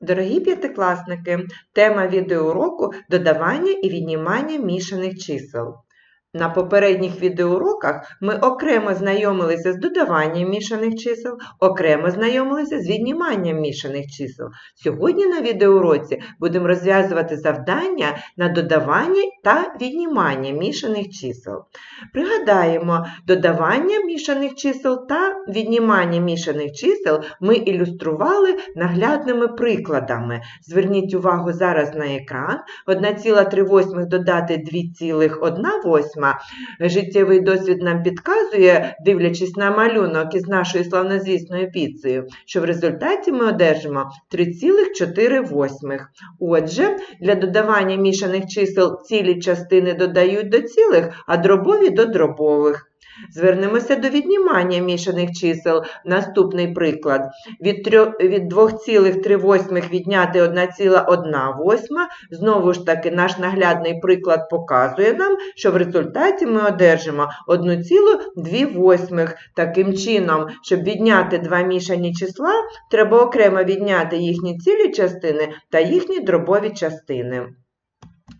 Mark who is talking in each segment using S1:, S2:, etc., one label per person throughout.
S1: Дорогі п'ятикласники, тема відеоуроку додавання і віднімання мішаних чисел. На попередніх відеоуроках ми окремо знайомилися з додаванням мішаних чисел, окремо знайомилися з відніманням мішаних чисел. Сьогодні на відеоуроці будемо розв'язувати завдання на додавання та віднімання мішаних чисел. Пригадаємо, додавання мішаних чисел та віднімання мішаних чисел ми ілюстрували наглядними прикладами. Зверніть увагу зараз на екран. 1,3 додати 2,1 Життєвий досвід нам підказує, дивлячись на малюнок із нашою славнозвісною піцею, що в результаті ми одержимо 3,4. Отже, для додавання мішаних чисел цілі частини додають до цілих, а дробові до дробових. Звернемося до віднімання мішаних чисел. Наступний приклад. Від, 2,3 відняти 1,1. Знову ж таки, наш наглядний приклад показує нам, що в результаті ми одержимо 1,2. Таким чином, щоб відняти два мішані числа, треба окремо відняти їхні цілі частини та їхні дробові частини.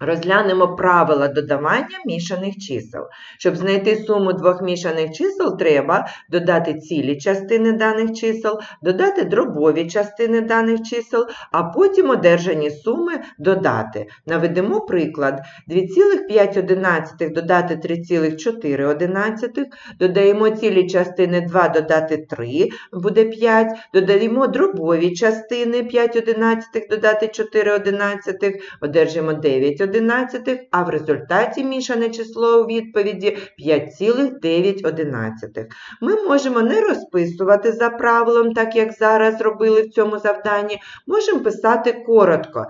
S1: Розглянемо правила додавання мішаних чисел. Щоб знайти суму двох мішаних чисел, треба додати цілі частини даних чисел, додати дробові частини даних чисел, а потім одержані суми додати. Наведемо приклад. 2,5 додати 3,4, додаємо цілі частини 2 додати 3, буде 5, додаємо дробові частини 5 одинадцятих додати 4 одинадцятих, одержимо 9 одинадцятих, а в результаті мішане число у відповіді 5,9 одинадцятих. Ми можемо не розписувати за правилом, так як зараз робили в цьому завданні, можемо писати коротко.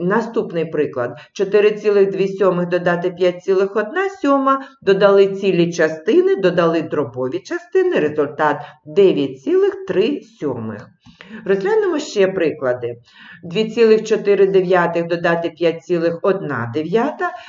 S1: Наступний приклад. 4,2 додати 5,1 додали цілі частини, додали дробові частини, результат 9,3. Розглянемо ще приклади. 2,4 додати 5,1,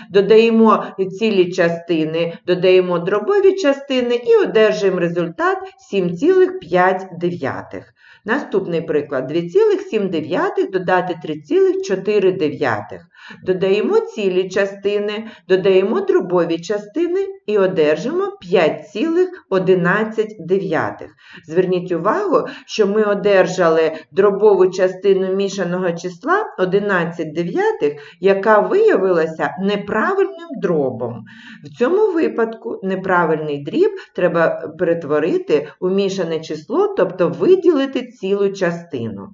S1: додаємо цілі частини, додаємо дробові частини і одержуємо результат 7,5. Наступний приклад 2,7 додати 3,4. Додаємо цілі частини, додаємо дробові частини і одержимо 5,11. Зверніть увагу, що ми одержали дробову частину мішаного числа 11 дев'ятих, яка виявилася неправильним дробом. В цьому випадку неправильний дріб треба перетворити у мішане число, тобто виділити цілу частину.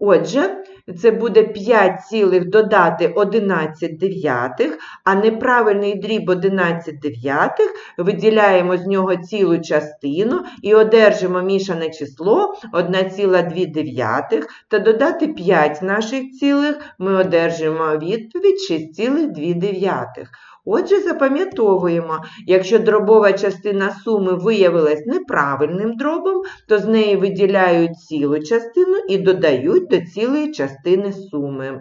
S1: Отже, це буде 5 цілих додати 11 дев'ятих, а неправильний дріб 11 дев'ятих виділяємо з нього цілу частину і одержимо мішане число 1,2 дев'ятих, та додати 5 наших цілих ми одержимо відповідь 6,2 дев'ятих. Отже, запам'ятовуємо, якщо дробова частина суми виявилась неправильним дробом, то з неї виділяють цілу частину і додають до цілої частини суми.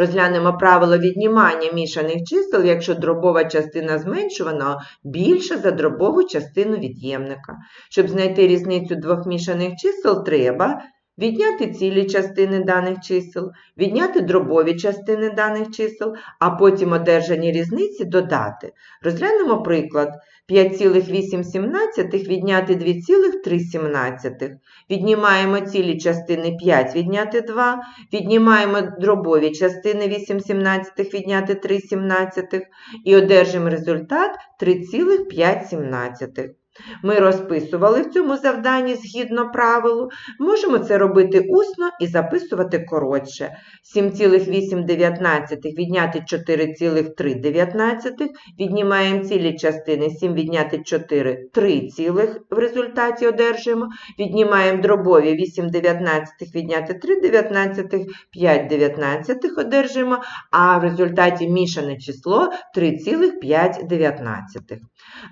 S1: Розглянемо правило віднімання мішаних чисел, якщо дробова частина зменшуваного більша за дробову частину від'ємника. Щоб знайти різницю двох мішаних чисел, треба відняти цілі частини даних чисел, відняти дробові частини даних чисел, а потім одержані різниці додати. Розглянемо приклад. 5,8 відняти 2,3. Віднімаємо цілі частини 5 відняти 2, віднімаємо дробові частини 8 сімнадцятих відняти 3 сімнадцятих і одержимо результат 3,5. Ми розписували в цьому завданні згідно правилу. Можемо це робити усно і записувати коротше. 7,8 відняти 4,3 віднімаємо цілі частини 7 відняти 4 3 цілих в результаті одержуємо. Віднімаємо дробові 8 дев'ятнадцятих відняти 3 дев'ятнадцятих, 5 дев'ятнадцятих одержуємо, а в результаті мішане число 3,5 дев'ятнадцятих.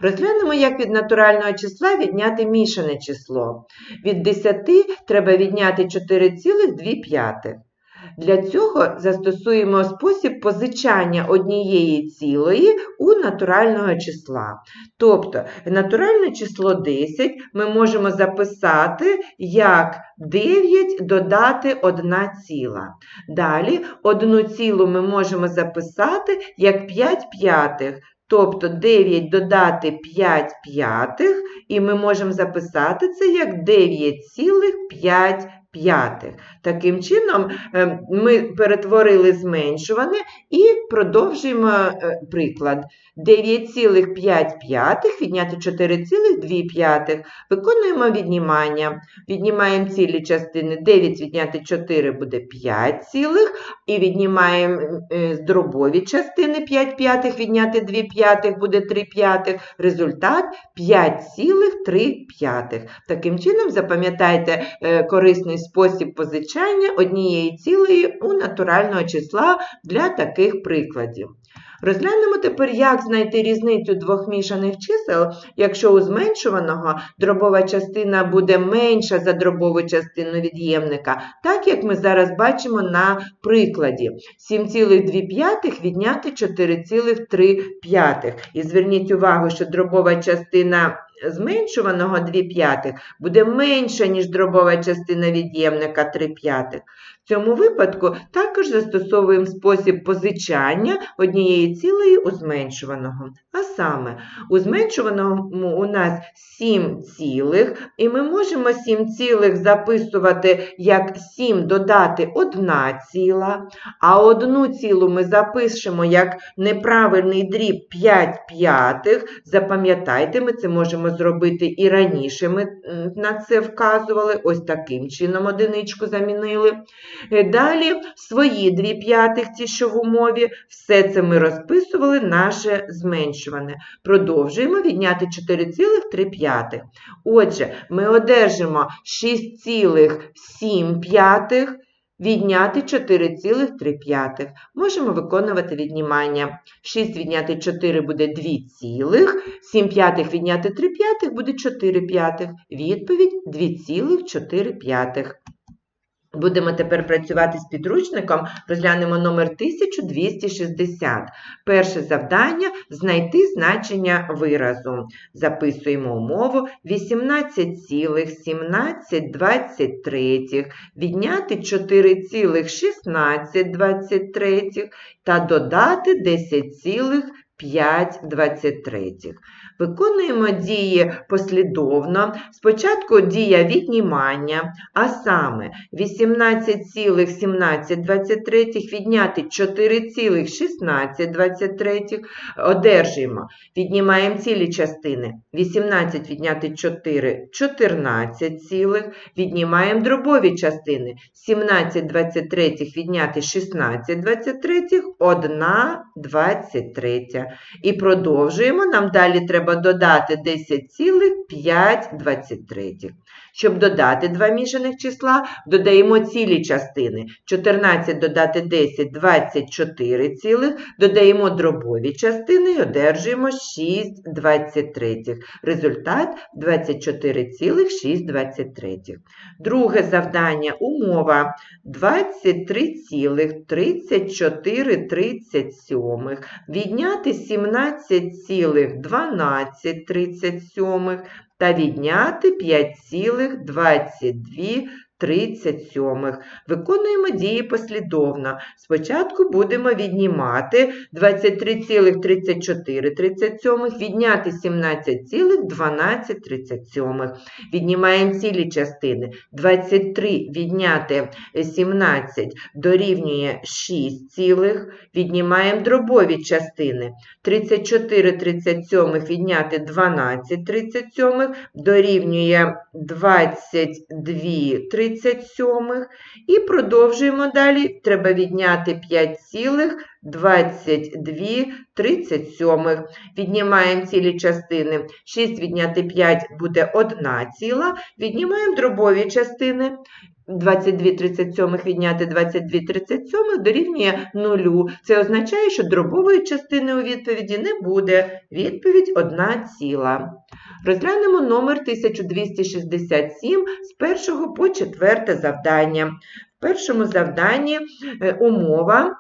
S1: Розглянемо, як від натурального числа відняти мішане число. Від 10 треба відняти 4,2. Для цього застосуємо спосіб позичання однієї цілої у натурального числа. Тобто натуральне число 10 ми можемо записати як 9 додати 1 ціла. Далі одну цілу ми можемо записати як 5 п'ятих. Тобто 9 додати 5 п'ятих, і ми можемо записати це як 9,5 п'ятих. Таким чином, е, ми перетворили зменшуване і продовжуємо е, приклад. 9,5 відняти 4,2. Виконуємо віднімання. Віднімаємо цілі частини. 9 відняти 4 буде 5 цілих. І віднімаємо е, дробові частини 5 п'ятих, відняти 2 п'ятих буде 3 п'ятих. Результат 5,3 п'ятих. Таким чином, запам'ятайте корисний спосіб позичання однієї цілої у натурального числа для таких прикладів. Розглянемо тепер, як знайти різницю двох мішаних чисел, якщо у зменшуваного дробова частина буде менша за дробову частину від'ємника, так як ми зараз бачимо на прикладі. 7,2 відняти 4,3. І зверніть увагу, що дробова частина зменшуваного 2 п'ятих буде менша, ніж дробова частина від'ємника 3 п'ятих. В цьому випадку також застосовуємо спосіб позичання однієї цілої у зменшуваного. А саме, у зменшуваному у нас 7 цілих, і ми можемо 7 цілих записувати як 7 додати 1 ціла, а одну цілу ми запишемо як неправильний дріб 5 п'ятих. Запам'ятайте, ми це можемо зробити і раніше ми на це вказували, ось таким чином одиничку замінили. Далі свої 2 п'ятих, ті, що в умові, все це ми розписували наше зменшуване. Продовжуємо відняти 4,3. Отже, ми одержимо 6,7 Відняти 4,3. Можемо виконувати віднімання. 6 відняти 4 буде 2 цілих, 7 п'ятих відняти 3 п'ятих буде 4 п'ятих. Відповідь 2,4 п'ятих. Будемо тепер працювати з підручником, розглянемо номер 1260. Перше завдання знайти значення виразу. Записуємо умову 18,1723, відняти 4,1623 та додати 10,523. Виконуємо дії послідовно. Спочатку дія віднімання, а саме 18,1723 відняти 4,1623 одержуємо. Віднімаємо цілі частини. 18 відняти 4 14 цілих. Віднімаємо дробові частини. 17 23 відняти 16 23 1 23. І продовжуємо. Нам далі треба треба додати 10,523. Щоб додати два мішаних числа, додаємо цілі частини. 14 додати 10 24 цілих, додаємо дробові частини і одержуємо 6 23. Результат 24,623. Друге завдання умова 23,3437. Відняти 17,1237 та відняти 5,22 37. Виконуємо дії послідовно. Спочатку будемо віднімати 23,34, відняти 17,1237. Віднімаємо цілі частини. 23 відняти 17 дорівнює 6 цілих. Віднімаємо дробові частини. 34 37 відняти 12 37 дорівнює 22 37. 37 і продовжуємо далі. Треба відняти 5,22 Віднімаємо цілі частини. 6 відняти 5 буде 1 ціла. Віднімаємо дробові частини. 22 37 відняти 22 37 дорівнює 0. Це означає, що дробової частини у відповіді не буде. Відповідь 1 ціла. Розглянемо номер 1267 з першого по четверте завдання. В першому завданні е, умова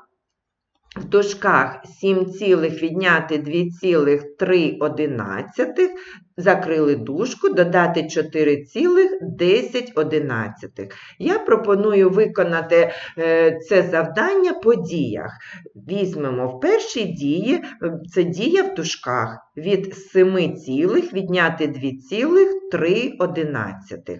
S1: в дужках 7, цілих відняти 2,3 закрили дужку, додати 4,10. Я пропоную виконати е, це завдання по діях. Візьмемо в першій дії, е, це дія в дужках, від 7 цілих відняти 2,3.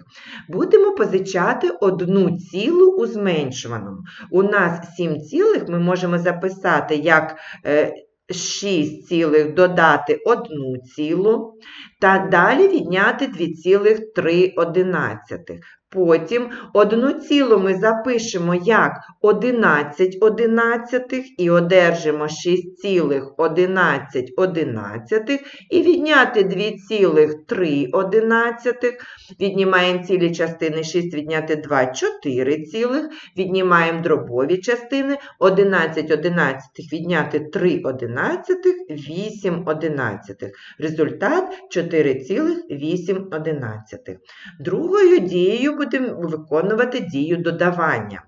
S1: Будемо позичати одну цілу у зменшуваному. У нас 7 цілих ми можемо записати як е, 6 цілих додати 1 цілу, та далі відняти 2,3. Потім одну цілу ми запишемо як 11 одинадцятих і одержимо 6,11 і відняти 2,3 одинадцятих. Віднімаємо цілі частини 6, відняти 2, 4 цілих. Віднімаємо дробові частини 11 одинадцятих, відняти 3 одинадцятих, 8 одинадцятих. Результат 4,8 одинадцятих. Другою дією будемо виконувати дію додавання.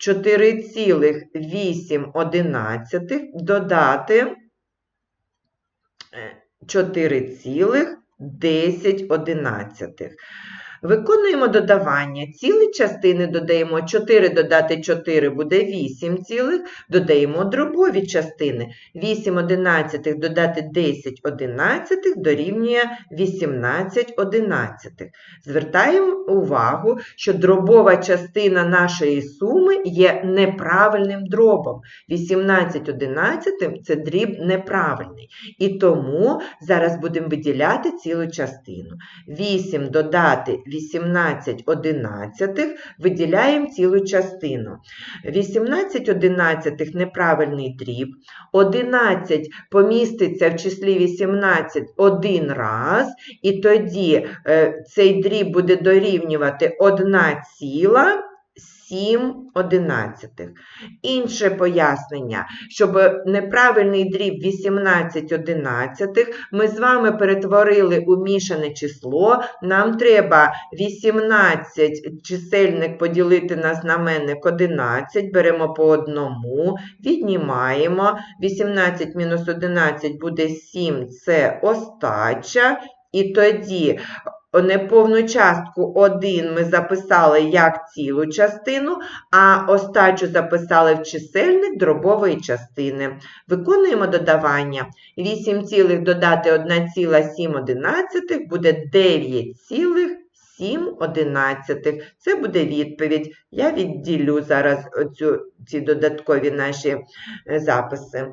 S1: 4,8 одинадцятих додати 4,10 одинадцятих. Виконуємо додавання. Цілі частини додаємо 4 додати 4 буде 8 цілих, додаємо дробові частини. 8 одинадцятих додати 10 одинадцятих дорівнює 18 одинадцятих. Звертаємо увагу, що дробова частина нашої суми є неправильним дробом. 18 одинадцятим – це дріб неправильний. І тому зараз будемо виділяти цілу частину. 8 додати 18 одинадцятих виділяємо цілу частину. 18 одинадцятих неправильний дріб. 11 поміститься в числі 18 один раз, і тоді е, цей дріб буде дорівнювати 1 ціла. 7 одинадцятих. Інше пояснення, щоб неправильний дріб 18 одинадцятих ми з вами перетворили у мішане число, нам треба 18 чисельник поділити на знаменник 11, беремо по одному, віднімаємо, 18 мінус 11 буде 7, це остача, і тоді Неповну частку 1 ми записали як цілу частину, а остачу записали в чисельник дробової частини. Виконуємо додавання. 8 цілих додати 1,7 буде 9 цілих 7 одинадцятих. Це буде відповідь. Я відділю зараз оцю, ці додаткові наші е, записи.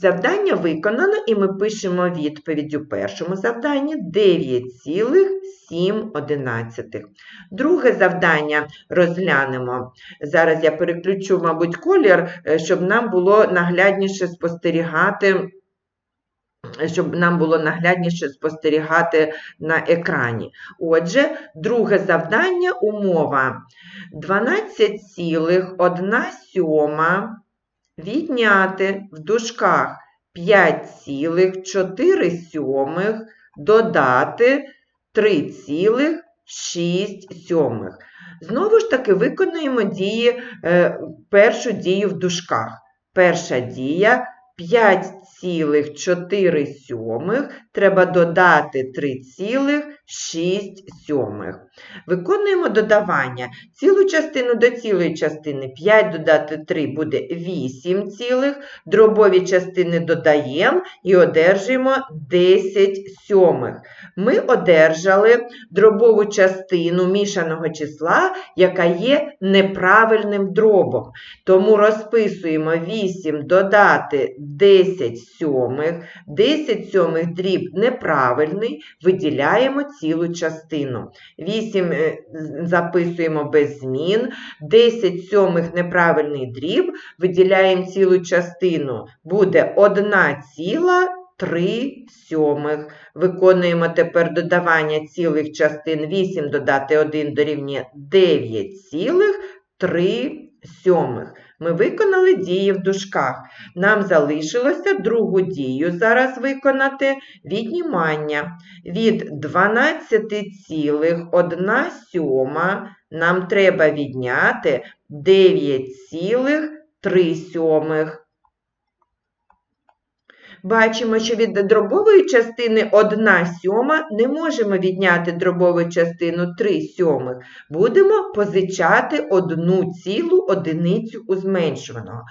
S1: Завдання виконано, і ми пишемо відповідь у першому завданні 9,7 одинадцятих. Друге завдання розглянемо. Зараз я переключу, мабуть, колір, е, щоб нам було наглядніше спостерігати щоб нам було наглядніше спостерігати на екрані. Отже, друге завдання умова 12,1 сьома відняти в дужках 5,4 сьомих додати 3,6 сьомих. Знову ж таки, виконуємо дії, е, першу дію в дужках. Перша дія 5,4 сьомих треба додати 3,6 сьомих. Виконуємо додавання. Цілу частину до цілої частини 5 додати 3 буде 8 цілих, дробові частини додаємо і одержуємо 10 сьомих. Ми одержали дробову частину мішаного числа, яка є неправильним дробом. Тому розписуємо 8 додати 10 сьомих, 10 сьомих дріб неправильний, виділяємо цілу частину. 8 е, записуємо без змін, 10 сьомих неправильний дріб, виділяємо цілу частину, буде 1 ціла 3 сьомих. Виконуємо тепер додавання цілих частин 8 додати 1 дорівнює 9 цілих 3 сьомих. Ми виконали дії в дужках. Нам залишилося другу дію зараз виконати віднімання. Від 12,1 сьома нам треба відняти 9,3 сьомих. Бачимо, що від дробової частини 1 сьома не можемо відняти дробову частину 3 сьомих. Будемо позичати одну цілу одиницю у зменшуваного.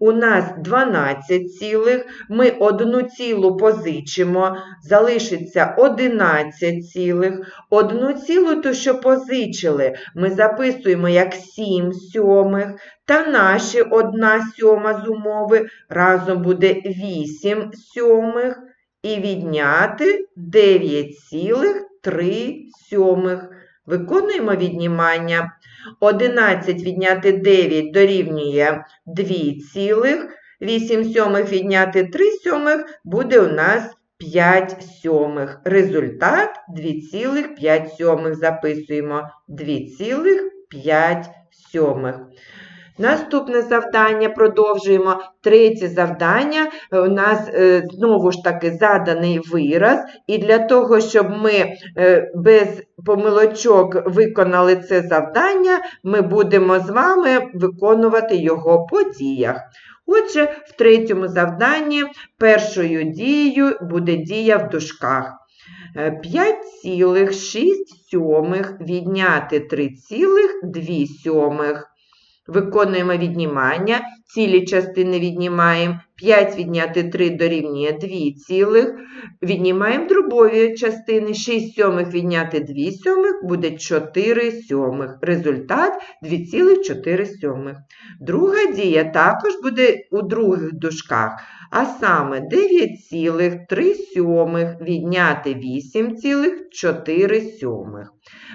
S1: У нас 12 цілих, ми одну цілу позичимо, залишиться 11 цілих. Одну цілу, ту, що позичили, ми записуємо як 7 сьомих, та наші 1 сьома з умови разом буде 8 сьомих і відняти 9,3 сьомих. Виконуємо віднімання. 11 відняти 9 дорівнює 2 цілих, 8 сьомих відняти 3 сьомих буде у нас 5 сьомих. Результат 2,5 сьомих. Записуємо 2,5 сьомих. Наступне завдання продовжуємо. Третє завдання у нас е, знову ж таки заданий вираз, і для того, щоб ми е, без помилочок виконали це завдання, ми будемо з вами виконувати його по діях. Отже, в третьому завданні першою дією буде дія в дужках. Е, 5,6 сьомих відняти 3,2 сьомих. Виконуємо віднімання, цілі частини віднімаємо, 5 відняти 3 дорівнює 2 цілих, віднімаємо дробові частини, 6 сьомих відняти 2 сьомих буде 4 сьомих. Результат 2,4 сьомих. Друга дія також буде у других дужках, а саме 9,3 сьомих відняти 8,4 сьомих.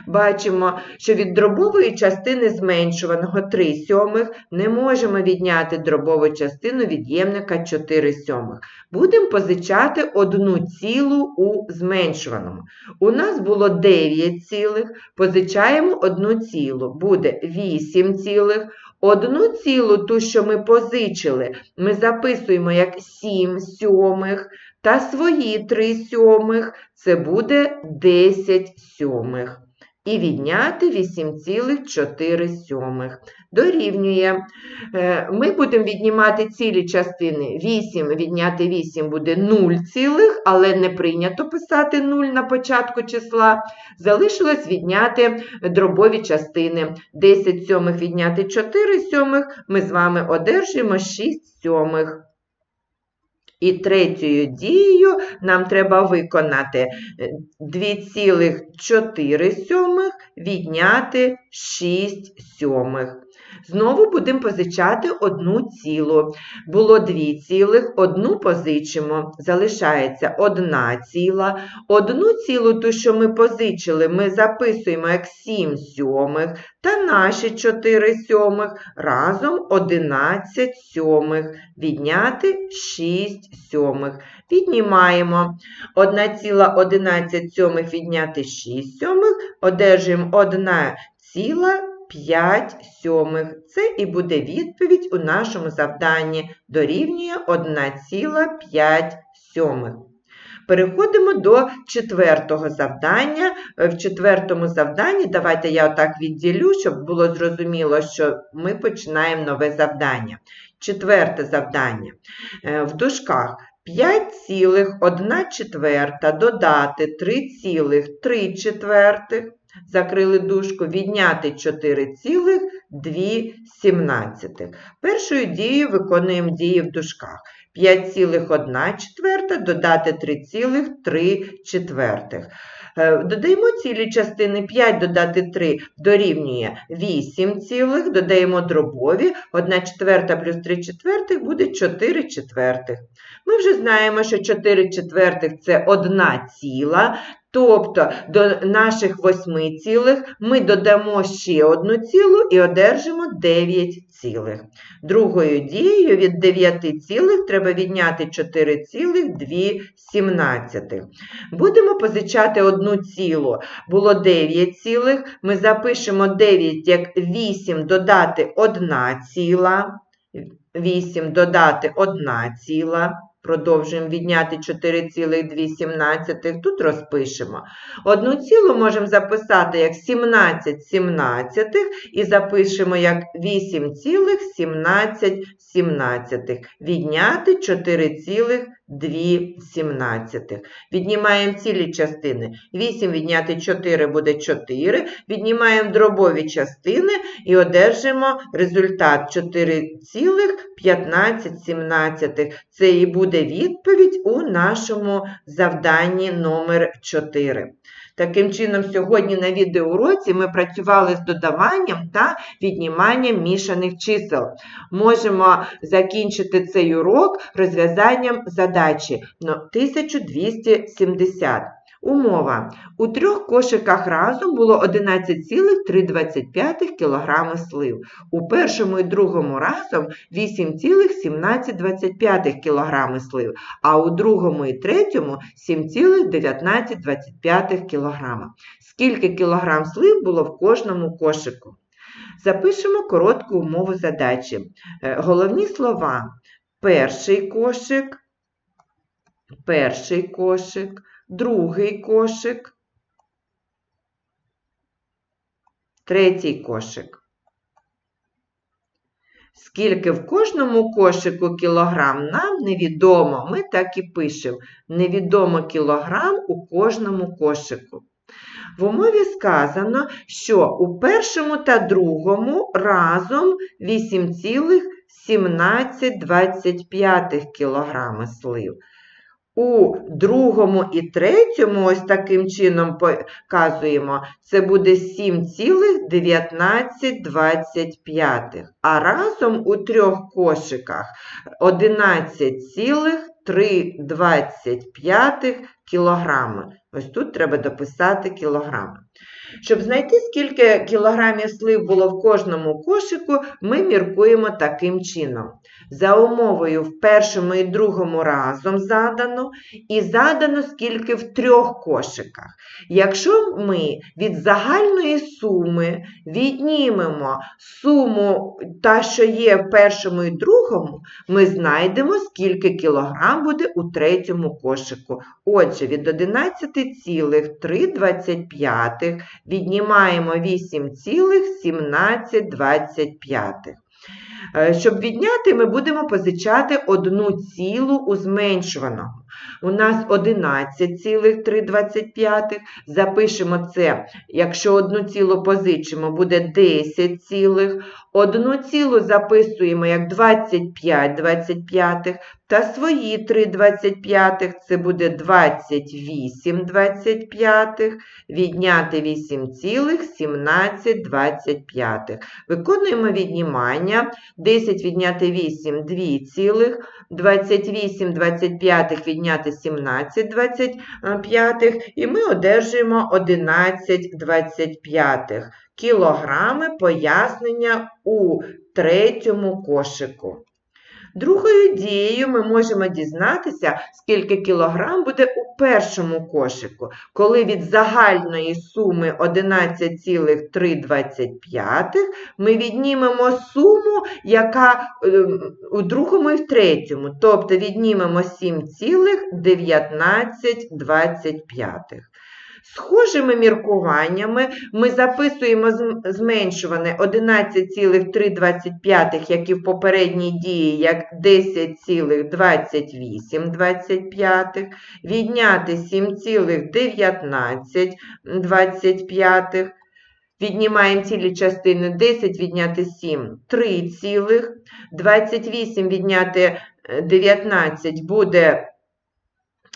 S1: Бачимо, що від дробової частини зменшуваного 3 сьомих не можемо відняти дробову частину від'ємника 4 сьомих. Будемо позичати одну цілу у зменшуваному. У нас було 9 цілих, позичаємо одну цілу, буде 8 цілих. Одну цілу, ту, що ми позичили, ми записуємо як 7 сьомих, та свої 3 сьомих, це буде 10 сьомих. І відняти 8,4 сьомих. Дорівнює. Е, Ми будемо віднімати цілі частини. 8 відняти 8 буде 0 цілих, але не прийнято писати 0 на початку числа. Залишилось відняти дробові частини. 10 сьомих відняти 4 сьомих, ми з вами одержимо 6 сьомих. І третьою дією нам треба виконати 2,4 сьомих відняти 6 сьомих. Знову будемо позичати одну цілу. Було 2 цілих, одну позичимо, залишається одна ціла. Одну цілу, ту, що ми позичили, ми записуємо як 7 сьомих, та наші 4 сьомих, разом 11 сьомих, відняти 6 сьомих. Віднімаємо 1,11 сьомих відняти 6 сьомих, одержуємо 1 ціла 5 сьомих. Це і буде відповідь у нашому завданні. Дорівнює 1,5 сьомих. Переходимо до четвертого завдання. В четвертому завданні, давайте я отак відділю, щоб було зрозуміло, що ми починаємо нове завдання. Четверте завдання. Е, В дужках 5,1 четверта додати 3,3 четвертих закрили дужку, відняти 4,2. Першою дією виконуємо дії в дужках. 5,1 четверта додати 3,3 четвертих. Е, Додаємо цілі частини 5 додати 3 дорівнює 8 цілих, додаємо дробові, 1 четверта плюс 3 четвертих буде 4 четвертих. Ми вже знаємо, що 4 четвертих – це 1 ціла, тобто до наших 8 цілих ми додамо ще одну цілу і одержимо 9 цілих. Другою дією від 9 цілих треба відняти 4,2. Будемо позичати одну цілу. Було 9 цілих, ми запишемо 9 як 8 додати 1 ціла. 8 додати 1 ціла. Продовжуємо відняти 4,2. Тут розпишемо. Одну цілу можемо записати як 17 сімнадцятих і запишемо як 8,17 сімнадцятих. Відняти 4,2 сімнадцятих. Віднімаємо цілі частини. 8 відняти 4 буде 4. Віднімаємо дробові частини і одержимо результат 4,15. Це і буде відповідь у нашому завданні номер 4. Таким чином, сьогодні на відеоуроці ми працювали з додаванням та відніманням мішаних чисел. Можемо закінчити цей урок розв'язанням задачі ну, 1270. Умова. У трьох кошиках разом було 11,325 кг слив. У першому і другому разом 8,1725 кг слив, а у другому і третьому 7,1925 кг. Скільки кілограм слив було в кожному кошику? Запишемо коротку умову задачі. Е, Головні слова. Перший кошик, перший кошик, другий кошик, третій кошик. Скільки в кожному кошику кілограм нам невідомо. Ми так і пишемо. Невідомо кілограм у кожному кошику. В умові сказано, що у першому та другому разом 8,1725 кг слив. У другому і третьому, ось таким чином показуємо, це буде 7,1925. А разом у трьох кошиках 11,325 кілограми. Ось тут треба дописати кілограми. Щоб знайти, скільки кілограмів слив було в кожному кошику, ми міркуємо таким чином. За умовою в першому і другому разом задано, і задано скільки в трьох кошиках. Якщо ми від загальної суми віднімемо суму, та, що є в першому і другому, ми знайдемо, скільки кілограм буде у третьому кошику. Отже, від 11,325 віднімаємо 8,1725. Е, Щоб відняти, ми будемо позичати одну цілу у зменшуваного. У нас 11,325. Запишемо це, якщо одну цілу позичимо, буде 10 цілих. Одну цілу записуємо як 25 25, та свої 3 25, це буде 28 25, відняти 8,17 25. Виконуємо віднімання. 10 відняти 8 – 2 цілих, 28 25 відняти 17 25, і ми одержуємо 11 25 кілограми пояснення у третьому кошику. Другою дією ми можемо дізнатися, скільки кілограм буде першому кошику, коли від загальної суми 11,325 ми віднімемо суму, яка е, у другому і в третьому, тобто віднімемо 7,1925. Схожими міркуваннями ми записуємо зменшуване 11,325, як і в попередній дії, як 10,2825, відняти 7,1925, віднімаємо цілі частини 10 відняти 7 – 3 цілих, 28 відняти 19 буде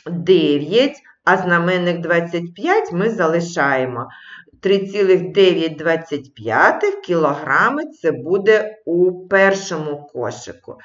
S1: 9, а знаменник 25 ми залишаємо. 3,925 кілограми це буде у першому кошику.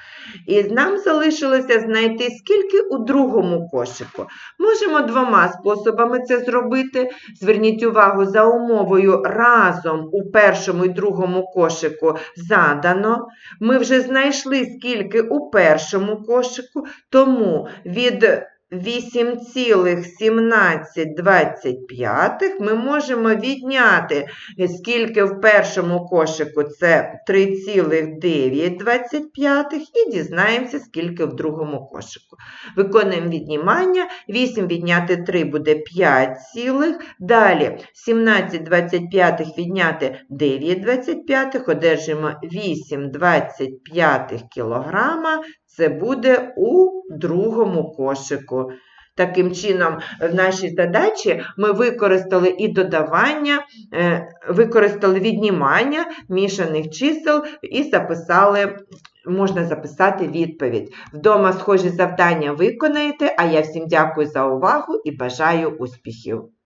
S1: І нам залишилося знайти, скільки у другому кошику. Можемо двома способами це зробити. Зверніть увагу, за умовою разом у першому і другому кошику задано. Ми вже знайшли, скільки у першому кошику, тому від 8,1725 ми можемо відняти, скільки в першому кошику це 3,925 і дізнаємося, скільки в другому кошику. Виконуємо віднімання. 8 відняти 3 буде 5 цілих. Далі 17 25 відняти 9 25, одержимо 8 25 кілограма. Це буде у другому кошику. Таким чином, в нашій задачі ми використали і додавання, е, використали віднімання мішаних чисел і записали, можна записати відповідь. Вдома схожі завдання виконаєте, а я всім дякую за увагу і бажаю успіхів!